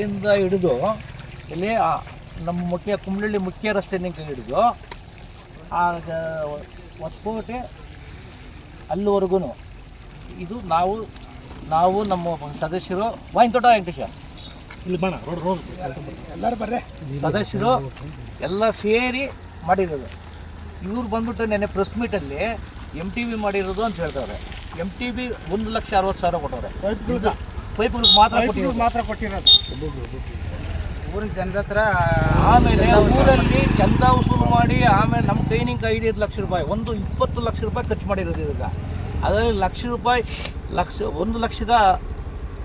ಅಲ್ಲಿಂದ ಹಿಡಿದು ಇಲ್ಲಿ ನಮ್ಮ ಮುಖ್ಯ ಕುಂಬಳಿ ಮುಖ್ಯ ರಸ್ತೆ ನಿಂಕ ಹಿಡಿದು ಆಗ ಹೊಸಕೋಟೆ ಅಲ್ಲಿವರೆಗೂ ಇದು ನಾವು ನಾವು ನಮ್ಮ ಸದಸ್ಯರು ವೈನ್ ತೋಟ ವೆಂಕಟೇಶ ಇಲ್ಲಿ ಬಣ ರೋಡ್ ರೋಡ್. ಎಲ್ಲರೂ ಬರ್ರಿ. ಸದಸ್ಯರು ಎಲ್ಲ ಸೇರಿ ಮಾಡಿರೋದು. ಇವ್ರು ಬಂದ್ಬಿಟ್ಟು ನೆನೆ ಪ್ರೆಸ್ ಮೀಟಲ್ಲಿ ಎಂ ಟಿ ವಿ ಮಾಡಿರೋದು ಅಂತ ಹೇಳ್ತಾರೆ. ಎಂ ಟಿ ಬಿ ಒಂದು ಲಕ್ಷ ಅರವತ್ತು ಸಾವಿರ ಕೊಟ್ಟವ್ರೆ. ಪೈಪ್ಗಳಿಗೆ ಮಾತ್ರ ಕೊಟ್ಟಿರೋದು. ಮಾತ್ರ ಕೊಟ್ಟಿರೋದು. ಊರಿನ ಜನರ ಹತ್ರ ಆಮೇಲೆ ಊರಲ್ಲಿ ಚಂದ ವಸೂಲು ಮಾಡಿ ಆಮೇಲೆ ನಮ್ಮ ಕೈನಿಂಗ್ ಐದೈದು ಲಕ್ಷ ರೂಪಾಯಿ ಒಂದು ಇಪ್ಪತ್ತು ಲಕ್ಷ ರೂಪಾಯಿ ಖರ್ಚು ಮಾಡಿರೋದು ಇದಕ್ಕೆ ಅದರಲ್ಲಿ ಲಕ್ಷ ರೂಪಾಯಿ ಲಕ್ಷ ಒಂದು ಲಕ್ಷದ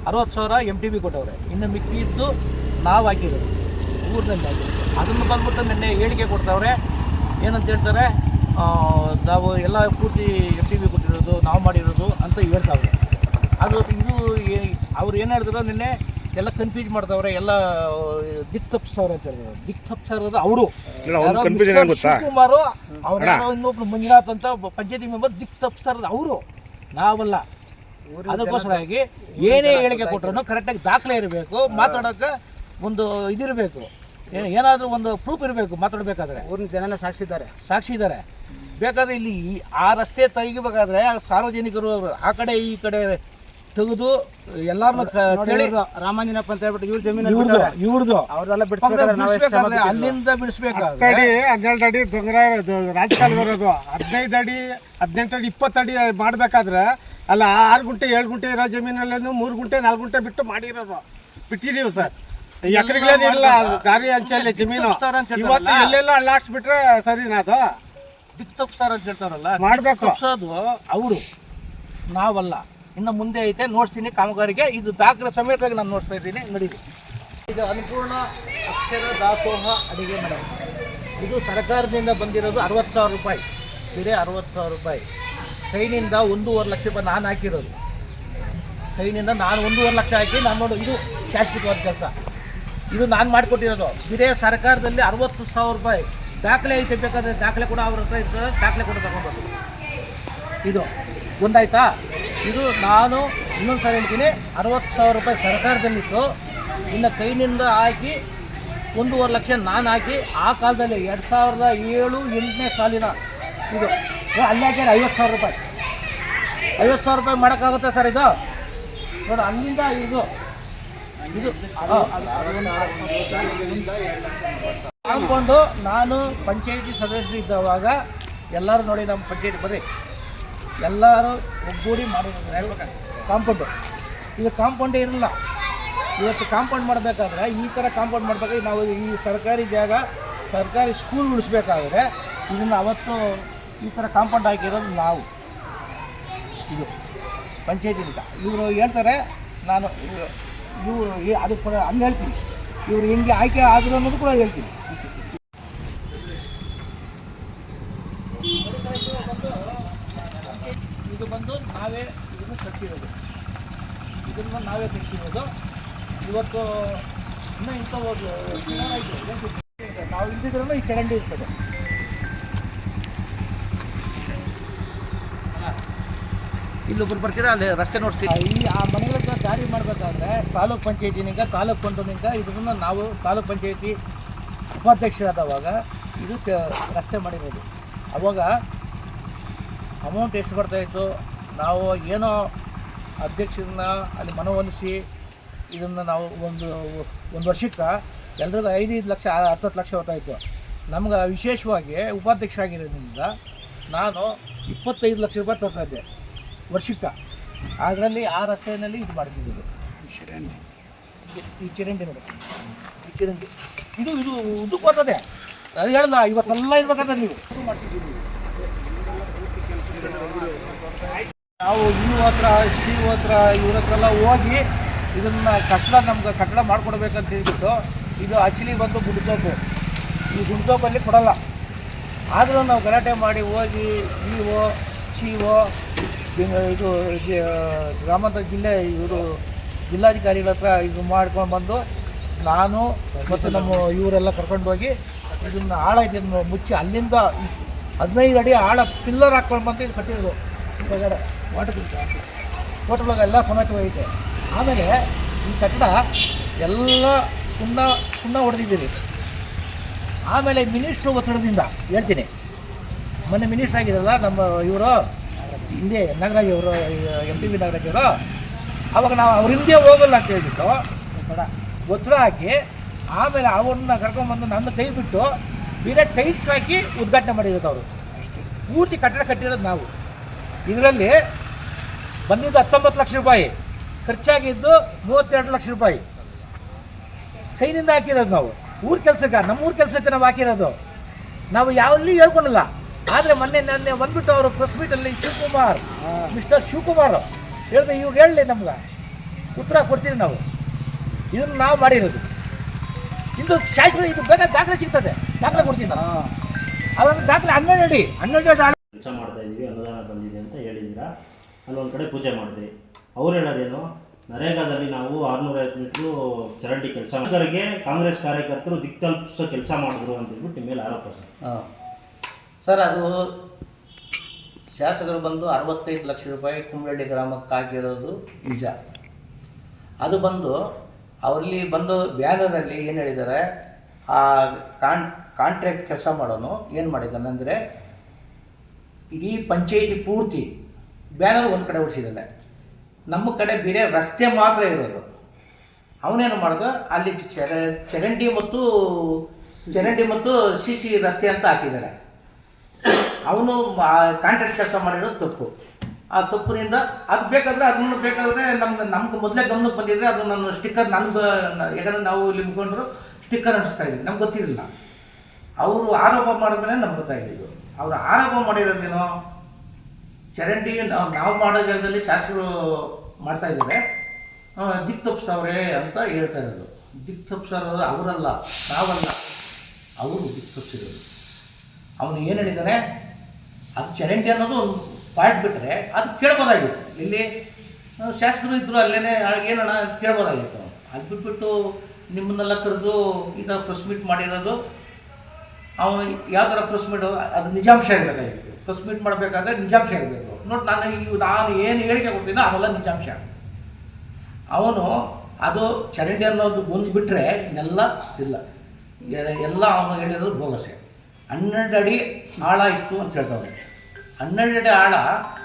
ಅರವತ್ತು ಸಾವಿರ ಎಂ ಟಿ ಬಿ ಕೊಟ್ಟವ್ರೆ. ಇನ್ನು ಮಿಕ್ಕಿದ್ದು ನಾವು ಹಾಕಿರೋದು. ಊರಿನಲ್ಲಿ ಹಾಕಿರೋದು. ಅದನ್ನು ಬಂದ್ಬಿಟ್ಟು ನಿನ್ನೆ ಹೇಳಿಕೆ ಕೊಡ್ತಾವ್ರೆ. ಏನಂತ ಹೇಳ್ತಾರೆ ನಾವು ಎಲ್ಲ ಪೂರ್ತಿ ಎಂ ಟಿ ಬಿ ಕೊಟ್ಟಿರೋದು ನಾವು ಮಾಡಿರೋದು ಅಂತ ಹೇಳ್ತಾವ್ರೆ. ಅದು ಇದು ಅವ್ರು ಏನು ಹೇಳಿದ್ರು ನಿನ್ನೆ ಎಲ್ಲ ಕನ್ಫ್ಯೂಸ್ ಮಾಡ್ತಾವ್ರೆ ಎಲ್ಲ ದಿಕ್ ತಪ್ಪಿಸವ್ರೆ ಅಂತ ಹೇಳಿದ್ರು ದಿಕ್ ತಪ್ಪಿಸೋದು ಅವರು. ಇಲ್ಲ, ಅವ್ನ್ confusion ಏನ್ ಗೊತ್ತಾ? ಶಿವಕುಮಾರು ಅವ್ರ ಇನ್ನೊಬ್ರು ಮಂಜುನಾಥ್ ಅಂತ ಪಂಚಾಯತಿ ಮೆಂಬರ್ ದಿಕ್ ತಪ್ಪಿಸ್ತಾ ಅವರು. ನಾವಲ್ಲ. ಅದಕ್ಕೋಸ್ಕರವಾಗಿ ಏನೇ ಹೇಳಿಕೆ ಕೊಟ್ಟರು ಕರೆಕ್ಟಾಗಿ ದಾಖಲೆ ಇರಬೇಕು ಮಾತಾಡೋಕೆ ಒಂದು ಇದಿರಬೇಕು. ಏನಾದರೂ ಒಂದು ಪ್ರೂಫ್ ಇರಬೇಕು ಮಾತಾಡಬೇಕಾದ್ರೆ. ಊರಿನ ಜನ ಸಾಕ್ಷಿದ್ದಾರೆ ಸಾಕ್ಷಿ ಇದ್ದಾರೆ ಬೇಕಾದ್ರೆ ಇಲ್ಲಿ ಈ- ಆ ರಸ್ತೆ ತೆಗಿಬೇಕಾದ್ರೆ ಸಾರ್ವಜನಿಕರು ಆ ಕಡೆ ಈ ಕಡೆ ತೆಗೆದು ಎಲ್ಲಾರನ್ನ ಕ- ಕೇಳಿ. ರಾಮಾಂಜನಪ್ಪ ಅಂತ ಹೇಳ್ಬಿಟ್ಟು ಇವ್ರ ಜಮೀನು ಇವ್ರದ್ದು ಇವ್ರದ್ದು ಅವ್ರದೆಲ್ಲ ಬಿಡಿಸ್ಬೇಕಾದ್ರೆ ನಾವೇ. ಅಲ್ಲಿಂದ ಬಿಡಿಸ್ಬೇಕಾದ್ರೆ. ಅಡಿ ಹನ್ನೆರಡು ಅಡಿ ದೊಂಗರ ರಾಜಕಾಲ ಬರೋದು ಹದಿನೈದು ಅಡಿ ಹದಿನೆಂಟು ಅಡಿ ಇಪ್ಪತ್ತು ಅಡಿ ಮಾಡಬೇಕಾದ್ರೆ ಅಲ್ಲ ಆರು ಗುಂಟೆ ಏಳು ಗುಂಟೆ ಇರೋ ಜಮೀನಲ್ಲೇನು ಮೂರು ಗುಂಟೆ ನಾಲ್ಕು ಗುಂಟೆ ಬಿಟ್ಟು ಮಾಡಿರೋದು. ಬಿಟ್ಟಿದ್ದೀವಿ ಸರ್. ಎಕರೆಗಳೇನಿಲ್ಲ ಗಾರಿ ಅಂಚಲ್ಲಿ ಜಮೀನು. ಇವತ್ತು. ಎಲ್ಲೆಲ್ಲ ಸರಿ ಸರಿನಾ ಅದು? ಬಿತ್ತು ತಪ್ಪಿಸ್ತಾರ ಅಂತ ಹೇಳ್ತಾರಲ್ಲ. ಮಾಡ್ಬೇಕು. ತಪ್ಪಿಸೋದು ಅವರು. ನಾವಲ್ಲ. ಇನ್ನು ಮುಂದೆ ಐತೆ ನೋಡ್ತೀನಿ ಕಾಮಗಾರಿಗೆ. ಇದು ದಾಖಲೆ ಸಮೇತವಾಗಿ ನಾನು ನೋಡ್ತಾ ಇದ್ದೀನಿ. ನಡೀರಿ. ಇದು ಅನ್ಪೂರ್ಣ ಅಕ್ಷರ ದಾಸೋಹ ಅಡಿಗೆ ಮನೆ ಇದು ಸರ್ಕಾರದಿಂದ ಬಂದಿರೋದು ಅರವತ್ತು ಸಾವಿರ ರೂಪಾಯಿ. ಬೇರೆ ಅರವತ್ತು ಸಾವಿರ ರೂಪಾಯಿ. ಕೈನಿಂದ ಒಂದೂವರೆ ಲಕ್ಷ ರೂಪಾಯಿ ನಾನು ಹಾಕಿರೋದು. ಕೈನಿಂದ ನಾನು ಒಂದೂವರೆ ಲಕ್ಷ ಹಾಕಿ ನಾನು ನೋಡು, ಇದು ಶಾಶ್ವತವಾದ ಕೆಲಸ. ಇದು ನಾನು ಮಾಡಿಕೊಟ್ಟಿರೋದು. ಬೇರೆ ಸರ್ಕಾರದಲ್ಲಿ ಅರವತ್ತು ಸಾವಿರ ರೂಪಾಯಿ ದಾಖಲೆ ಐತೆ ಬೇಕಾದರೆ ದಾಖಲೆ ಕೂಡ ಅವ್ರ ಹತ್ರ ಇರ್ತದೆ, ದಾಖಲೆ ಕೂಡ ತಗೊಂಡ್ಬರ್ತೀವಿ ಇದು. ಒಂದಾಯ್ತಾ? ಇದು ನಾನು ಇನ್ನೊಂದು ಸಲ ಹೇಳ್ತೀನಿ. ಅರವತ್ತು ಸಾವಿರ ರೂಪಾಯಿ ಸರ್ಕಾರದಲ್ಲಿತ್ತು. ಇನ್ನು ಕೈನಿಂದ ಹಾಕಿ ಒಂದೂವರೆ ಲಕ್ಷ ನಾನು ಹಾಕಿ ಆ ಕಾಲದಲ್ಲಿ ಎರಡು ಸಾವಿರದ ಏಳು ಎಂಟನೇ ಸಾಲಿನ ಇದು. ಏ, ಅಲ್ಲಿ ಹಾಕ್ಯಾರ ಐವತ್ತು ಸಾವಿರ ರೂಪಾಯಿ. ಐವತ್ತು ಸಾವಿರ ರೂಪಾಯಿ ಮಾಡೋಕ್ಕಾಗುತ್ತೆ ಸರ್ ಇದು? ನೋಡಿ ಅಲ್ಲಿಂದ ಇದು. ಇದು ಹಾಕೊಂಡು ನಾನು ಪಂಚಾಯಿತಿ ಸದಸ್ಯರು ಇದ್ದವಾಗ ಎಲ್ಲರೂ ನೋಡಿ ನಮ್ಮ ಪಂಚಾಯತಿ ಬರ್ರಿ. ಎಲ್ಲರೂ ಒಗ್ಗೂಡಿ ಮಾಡಿರೋದು ಕಾಂಪೌಂಡು ಇದು ಕಾಂಪೌಂಡೇ ಇರಲ್ಲ ಇವತ್ತು ಕಾಂಪೌಂಡ್ ಮಾಡಬೇಕಾದ್ರೆ ಈ ಥರ ಕಾಂಪೌಂಡ್ ಮಾಡಬೇಕಾದ್ರೆ ನಾವು ಈ ಸರ್ಕಾರಿ ಜಾಗ, ಸರ್ಕಾರಿ ಸ್ಕೂಲ್ ಉಳಿಸ್ಬೇಕಾದ್ರೆ ಇದನ್ನು ಅವತ್ತು ಈ ಥರ ಕಾಂಪೌಂಡ್ ಹಾಕಿರೋದು ನಾವು. ಇದು ಪಂಚಾಯತಿನಿಂದ ಇವರು ಹೇಳ್ತಾರೆ, ನಾನು ಇವರು ಅದು ಕೂಡ ಹಂಗೆ ಹೇಳ್ತೀನಿ. ಇವರು ಹೆಂಗೆ ಆಯ್ಕೆ ಆದರು ಅನ್ನೋದು ಕೂಡ ಹೇಳ್ತೀನಿ ಇದು ಬಂದು ನಾವೇ ಇದನ್ನು ಕಟ್ಟಿರೋದು. ಇದನ್ನು ನಾವೇ ಕಟ್ಟಿರೋದು. ಇವತ್ತು ಇನ್ನೂ ಇಂಥ ಹೋಗಿ ನಾವು ಇಲ್ದಿದ್ರೂ ಈ ಚರಂಡಿ ಇರ್ತದೆ. ಇಲ್ಲೊಬ್ರು ಬರ್ತೀರಾ? ಅಲ್ಲಿ ರಸ್ತೆ ನೋಡ್ತೀವಿ ಈ ಆ ಮನೆಗಳಿಗೆ ಜಾರಿ ಮಾಡಬೇಕಾದ್ರೆ ತಾಲೂಕ್ ಪಂಚಾಯತಿನಿಂದ ತಾಲೂಕ್ ಪಂಚಾಯತಿನಿಂದ ಇದನ್ನು ನಾವು ತಾಲೂಕ್ ಪಂಚಾಯತಿ ಉಪಾಧ್ಯಕ್ಷರಾದವಾಗ ಇದು ರಸ್ತೆ ಮಾಡಿರೋದು. ಅವಾಗ ಅಮೌಂಟ್ ಎಷ್ಟು ಬರ್ತಾಯಿತ್ತು ನಾವು ಏನೋ ಅಧ್ಯಕ್ಷರನ್ನ ಅಲ್ಲಿ ಮನವೊಲಿಸಿ ಇದನ್ನು ನಾವು ಒಂದು ಒಂದು ವರ್ಷಕ್ಕೆ ಎಲ್ಲರದ್ದು ಐದೈದು ಲಕ್ಷ ಹತ್ತತ್ತು ಲಕ್ಷ ಹೊತ್ತಾಯಿತು. ನಮ್ಗೆ ವಿಶೇಷವಾಗಿ ಉಪಾಧ್ಯಕ್ಷರಾಗಿರೋದ್ರಿಂದ ನಾನು ಇಪ್ಪತ್ತೈದು ಲಕ್ಷ ರೂಪಾಯಿ ತರ್ತಾ ಇದ್ದೆ ವರ್ಷಕ್ಕೆ. ಅದರಲ್ಲಿ ಆ ರಸ್ತೆಯಲ್ಲಿ ಇದು ಮಾಡ್ತಿದ್ದು ಈ ಚರಂಡಿ. ನೋಡಿ. ಈ ಚರಂಡಿ. ಇದು ಇದು ಇದು ಬರ್ತದೆ. ಅದು ಹೇಳಲ್ಲ ಇವತ್ತೆಲ್ಲ ಇರ್ಬೇಕಾದ್ರೆ ನೀವು. ಮಾಡ್ತಿದ್ದೀವಿ ನಾವು ಇವ್ರ ಹತ್ರ, ಶ್ರೀ ಹತ್ರ, ಇವ್ರ ಹತ್ರ ಎಲ್ಲ ಹೋಗಿ ಇದನ್ನ ಕಟ್ಟಡ ನಮ್ಗೆ ಕಟ್ಟಡ ಮಾಡ್ಕೊಡ್ಬೇಕಂತ ಹೇಳ್ಬಿಟ್ಟು ಇದು ಆಕ್ಚುಲಿ ಬಂದು ಗುಡ್ತೋಪು ಈ ಗುಡ್ತೋಪಲ್ಲಿ ಕೊಡಲ್ಲ. ಆದರೂ ನಾವು ಗಲಾಟೆ ಮಾಡಿ ಹೋಗಿ ಇ ಒ ಸಿ ಒ ಇದು ಗ್ರಾಮಾಂತರ ಜಿಲ್ಲೆ ಇವರು ಜಿಲ್ಲಾಧಿಕಾರಿಗಳ ಹತ್ರ ಇದು ಮಾಡ್ಕೊಂಡು ಬಂದು ನಾನು ಮತ್ತು ನಮ್ಮ ಇವರೆಲ್ಲ ಕರ್ಕೊಂಡು ಹೋಗಿ ಇದನ್ನ ಆಳ ಇದನ್ನು ಮುಚ್ಚಿ ಅಲ್ಲಿಂದ ಹದಿನೈದು ಅಡಿ ಆಳ ಪಿಲ್ಲರ್ ಹಾಕ್ಕೊಂಡು ಬಂದು ಇದು ಕಟ್ಟಿರೋದು. ಕೆಳಗಡೆ ವಾಟರ್ ಟೋಟಲ್ ಎಲ್ಲ ಸಮೇತ ಹೋಗೈತೆ ಆಮೇಲೆ ಈ ಕಟ್ಟಡ ಎಲ್ಲ ಸುಣ್ಣ ಸುಣ್ಣ ಹೊಡೆದಿದ್ದೀರಿ. ಆಮೇಲೆ ಮಿನಿಸ್ಟ್ರು ಒತ್ತಡದಿಂದ ಹೇಳ್ತೀನಿ. ಮೊನ್ನೆ ಮಿನಿಸ್ಟ್ರ್ ಆಗಿದ್ದಲ್ಲ ನಮ್ಮ ಇವರು, ಹಿಂದೆ ನಾಗರಾಜ್ ಅವರು ಎಂ ಟಿ ಬಿ ನಾಗರಾಜ್ ಅವರು, ಅವಾಗ ನಾವು ಅವ್ರ ಹಿಂದೆ ಹೋಗಲ್ಲ ಅಂತ ಹೇಳ್ಬಿಟ್ಟು ಒತ್ತಡ ಹಾಕಿ, ಆಮೇಲೆ ಅವ್ರನ್ನ ಕರ್ಕೊಂಬಂದು ನನ್ನ ಕೈ ಬಿಟ್ಟು, ಬೇರೆ ಟೈಟ್ಸ್ ಹಾಕಿ ಉದ್ಘಾಟನೆ ಮಾಡಿರೋದು ಅವರು. ಪೂರ್ತಿ ಕಟ್ಟಡ ಕಟ್ಟಿರೋದು ನಾವು. ಇದರಲ್ಲಿ ಬಂದಿದ್ದು ಹತ್ತೊಂಬತ್ತು ಲಕ್ಷ ರೂಪಾಯಿ. ಖರ್ಚಾಗಿದ್ದು ಮೂವತ್ತೆರಡು ಲಕ್ಷ ರೂಪಾಯಿ. ಕೈನಿಂದ ಹಾಕಿರೋದು ನಾವು. ಊರ ಕೆಲಸಕ್ಕೆ ನಮ್ಮ ಊರ ಕೆಲಸಕ್ಕೆ ನಾವು ಹಾಕಿರೋದು. ನಾವು ಯಾವಲ್ಲಿ ಹೇಳ್ಕೊಳಲ್ಲ ಆದರೆ ಮೊನ್ನೆ ನನ್ನೆ ಬಂದ್ಬಿಟ್ಟು ಅವರು ಪ್ರೆಸ್ ಮೀಟಲ್ಲಿ ಶಿವಕುಮಾರ್ ಮಿಸ್ಟರ್ ಶಿವಕುಮಾರ್ ಹೇಳಿದ್ರೆ ಇವಾಗ ಹೇಳಲಿ ನಮ್ಗೆ. ಉತ್ತರ ಕೊಡ್ತೀವಿ ನಾವು. ಇದನ್ನು ನಾವು ಮಾಡಿರೋದು. ಇದು ಶಾಸ್ತ್ರ ಇದು ಬೇಕಾದ ದಾಖಲೆ ಸಿಗ್ತದೆ. ದಾಖಲೆ ಕೊಡ್ತೀನಿ ನಾನು. ಅವಾಗ ದಾಖಲೆ ಹನ್ನೆರಡು ಅಡಿ. ಹನ್ನೆರಡು ಕೆಲಸ ಮಾಡ್ತಾ ಇದ್ದೀವಿ ಅನುದಾನ ಬಂದಿದೆ ಅಂತ ಹೇಳಿದ್ದೀರಾ? ಅಲ್ಲೊಂದು ಕಡೆ ಪೂಜೆ ಮಾಡಿದ್ರಿ. ಅವ್ರು ಹೇಳೋದೇನು? ನರೇಗಾದಲ್ಲಿ ನಾವು ಆರುನೂರೈವತ್ತು ಮೀಟ್ರು ಚರಂಡಿ ಕೆಲಸ ಮಾಡೋರಿಗೆ ಕಾಂಗ್ರೆಸ್ ಕಾರ್ಯಕರ್ತರು ದಿಕ್ ತಲುಪಿಸೋ ಕೆಲಸ ಮಾಡಿದ್ರು ಅಂತ ಹೇಳ್ಬಿಟ್ಟು ನಿಮ್ಮ ಮೇಲೆ ಆರೋಪ ಸರ್. ಸರ್, ಅದು ಶಾಸಕರು ಬಂದು ಅರವತ್ತೈದು ಲಕ್ಷ ರೂಪಾಯಿ ಕುಂಬಳಳ್ಳಿ ಗ್ರಾಮಕ್ಕೆ ಹಾಕಿರೋದು ನಿಜ. ಅದು ಬಂದು ಅವರಲ್ಲಿ ಬಂದು ಬ್ಯಾನರಲ್ಲಿ ಏನು ಹೇಳಿದ್ದಾರೆ? ಆ ಕಾಂಟ್ ಕಾಂಟ್ರಾಕ್ಟ್ ಕೆಲಸ ಮಾಡೋನು ಏನು ಮಾಡಿದ್ದಾನೆ ಅಂದರೆ ಇಡೀ ಪಂಚಾಯಿತಿ ಪೂರ್ತಿ ಬ್ಯಾನರ್ ಒಂದು ಕಡೆ ಹೊಡಿಸಿದ್ದಾನೆ ನಮ್ಮ ಕಡೆ ಬೇರೆ ರಸ್ತೆ ಮಾತ್ರ ಇರೋದು. ಅವನೇನು ಮಾಡಿದ? ಅಲ್ಲಿ ಚರ ಚರಂಡಿ ಮತ್ತು ಚರಂಡಿ ಮತ್ತು ಸಿ ಸಿ ರಸ್ತೆ ಅಂತ ಹಾಕಿದ್ದಾರೆ. ಅವನು ಕಾಂಟ್ರಾಕ್ಟ್ ಕೆಲಸ ಮಾಡಿರೋದು ತಪ್ಪು. ಆ ತಪ್ಪಿನಿಂದ ಅದು ಬೇಕಾದ್ರೆ ಅದನ್ನು ಬೇಕಾದ್ರೆ ನಮ್ಗೆ ನಮ್ಗೆ ಮೊದಲೇ ಗಮನಕ್ಕೆ ಬಂದಿದ್ರೆ ಅದು ನನ್ನ ಸ್ಟಿಕ್ಕರ್ ನನ್ಗೆ ಯಾಕಂದ್ರೆ ನಾವು ಇಲ್ಲಿ ಮುಖಂಡರು ಸ್ಟಿಕ್ಕರ್ ಅಂಟಿಸ್ತಾ ಇದ್ವಿ ನಮ್ಗೆ ಗೊತ್ತಿರಲಿಲ್ಲ. ಅವರು ಆರೋಪ ಮಾಡಿದ್ಮೇಲೆ ನಮ್ಗೆ ಗೊತ್ತಾಗಿದ್ದು ಅವರು ಆರೋಪ ಮಾಡಿರೋದೇನೋ ಚರಂಡಿ ನಾವು ನಾವು ಮಾಡೋ ಜಾಗದಲ್ಲಿ ಶಾಸಕರು ಮಾಡ್ತಾ ಇದ್ದಾರೆ. ದಿಕ್ ತಪ್ಪಿಸ್ತವ್ರೆ ಅಂತ ಹೇಳ್ತಾ ಇರೋದು. ದಿಕ್ ತಪ್ಪಿಸೋದು ಅವರಲ್ಲ, ನಾವಲ್ಲ. ಅವರು ದಿಕ್ ತಪ್ಪಿಸಿರೋದು ಅವನು ಏನು ಹೇಳಿದ್ದಾನೆ ಅದು ಚರಂಡಿ ಅನ್ನೋದು ಒಂದು ಪಾಯಿಂಟ್ ಬಿಟ್ಟರೆ ಅದು ಕೇಳ್ಬೋದಾಗಿತ್ತು. ಇಲ್ಲಿ ಶಾಸಕರು ಇದ್ದರು ಅಲ್ಲೇ ಏನಣ್ಣ ಕೇಳ್ಬೋದಾಗಿತ್ತು. ಅದು ಬಿಟ್ಬಿಟ್ಟು ನಿಮ್ಮನ್ನೆಲ್ಲ ಕರೆದು ಈ ಥರ ಪ್ರೆಸ್ ಮೀಟ್ ಮಾಡಿರೋದು ಅವನು ಯಾವ ಥರ ಅದು ನಿಜಾಂಶ ಇರಬೇಕಾಗಿತ್ತು. ಪ್ರೆಸ್ ಮೀಟ್ ಮಾಡಬೇಕಾದ್ರೆ ನಿಜಾಂಶ ಇರಬೇಕು. ನೋಡಿ ನಾನು ಈ ನಾನು ಏನು ಹೇಳಿಕೆ ಕೊಡ್ತೀನೋ ಅದೆಲ್ಲ ನಿಜಾಂಶ. ಅವನು ಅದು ಚರಂಡಿ ಅನ್ನೋದು ಒಂದು ಬಿಟ್ಟರೆ ಇನ್ನೆಲ್ಲ ಇಲ್ಲ. ಎಲ್ಲ ಅವನು ಹೇಳಿರೋದು ಬೋಗಸೆ. ಹನ್ನೆರಡು ಅಡಿ ಆಳ ಇತ್ತು ಅಂತ ಹೇಳ್ತಾವೆ ಹನ್ನೆರಡು ಅಡಿ ಆಳ